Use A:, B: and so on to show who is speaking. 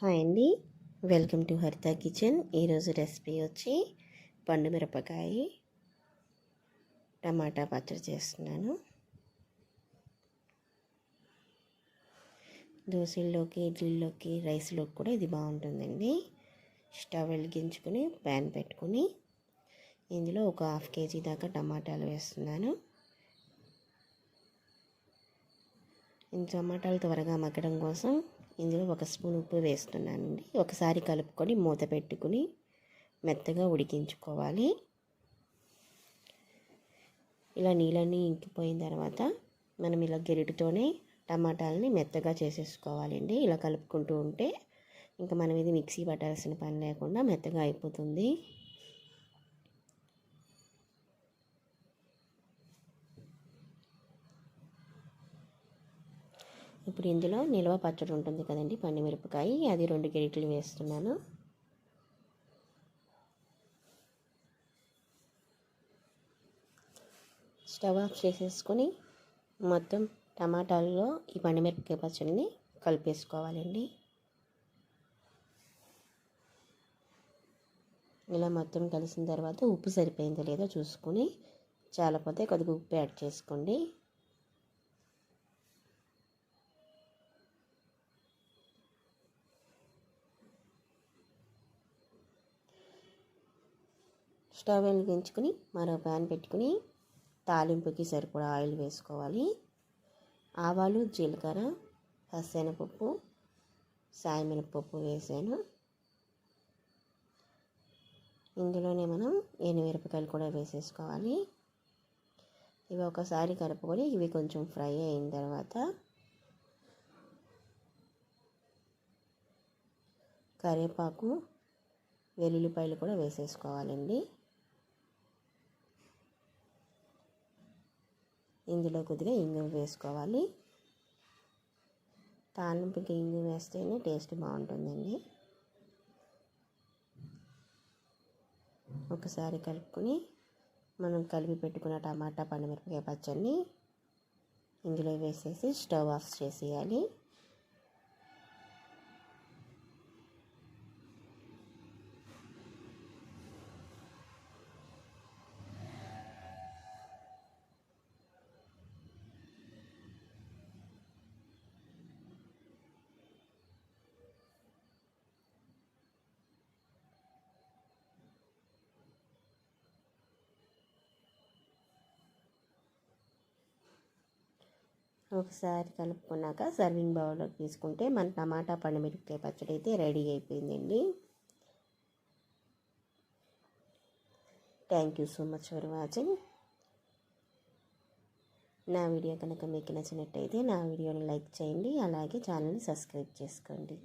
A: Hi అండి. Welcome to Haritha kitchen. ఈరోజు recipe వచ్చి పండు మిరపకాయ టమాటా పచ్చడి చేస్తున్నాను. దోశల్లోకి ఇడ్లీలోకి రైస్లోకి కూడా ఇది బాగుంటుందండి. స్టవ్ వెలిగించుకుని ప్యాన్ పెట్టుకుని ఇందులో ఒక హాఫ్ కేజీ దాకా టమాటాలు వేస్తున్నాను. ఈ టమాటాలు త్వరగా మగ్గడం కోసం ఇందులో ఒక స్పూన్ ఉప్పు వేస్తున్నానండి. ఒకసారి కలుపుకొని మూత పెట్టుకుని మెత్తగా ఉడికించుకోవాలి. ఇలా నీళ్ళన్నీ ఇంకిపోయిన తర్వాత మనం ఇలా గెరిటితోనే టమాటాలని మెత్తగా చేసేసుకోవాలండి. ఇలా కలుపుకుంటూ ఉంటే ఇంకా మనం ఇది మిక్సీ పట్టాల్సిన పని లేకుండా మెత్తగా అయిపోతుంది. ఇప్పుడు ఇందులో నిల్వ పచ్చడి ఉంటుంది కదండి పండుమిరపకాయ అది రెండు గరిటెలు వేస్తున్నాను. స్టవ్ ఆఫ్ చేసేసుకొని మొత్తం టమాటాల్లో ఈ పండుమిరపకాయ పచ్చడిని కలిపేసుకోవాలండి. ఇలా మొత్తం కలిసిన తర్వాత ఉప్పు సరిపోయిందో లేదో చూసుకొని చాలపోతే కొద్దిగా ఉప్పు యాడ్ చేసుకోండి. స్టవ్ వెలిగించుకుని మరో ప్యాన్ పెట్టుకుని తాలింపుకి సరిపడా ఆయిల్ వేసుకోవాలి. ఆవాలు జీలకర్ర పప్పు సాయమినపప్పు వేసాను. ఇందులోనే మనం ఎనిమిరపకాయలు కూడా వేసేసుకోవాలి. ఇవి ఒకసారి కలుపుకొని ఇవి కొంచెం ఫ్రై అయిన తర్వాత కరివేపాకు వెల్లుల్లిపాయలు కూడా వేసేసుకోవాలండి. ఇందులో కొద్దిగా ఇంగువ వేసుకోవాలి. తాలింపుకి ఇంగువ వేస్తేనే టేస్ట్ బాగుంటుందండి. ఒకసారి కలుపుకొని మనం కలిపి పెట్టుకున్న టమాటా పండుమిరపకాయ పచ్చడిని ఇందులో వేసేసి స్టవ్ ఆఫ్ చేసేయాలి. ఒకసారి కలుపుకున్నాక సర్వింగ్ బౌల్లోకి తీసుకుంటే మన టమాటా పండుమిరపకాయ పచ్చడి అయితే రెడీ అయిపోయిందండి. Thank you so much for watching నా వీడియో కనుక మీకు నచ్చినట్టయితే నా వీడియోని లైక్ చేయండి అలాగే ఛానల్ని సబ్స్క్రైబ్ చేసుకోండి.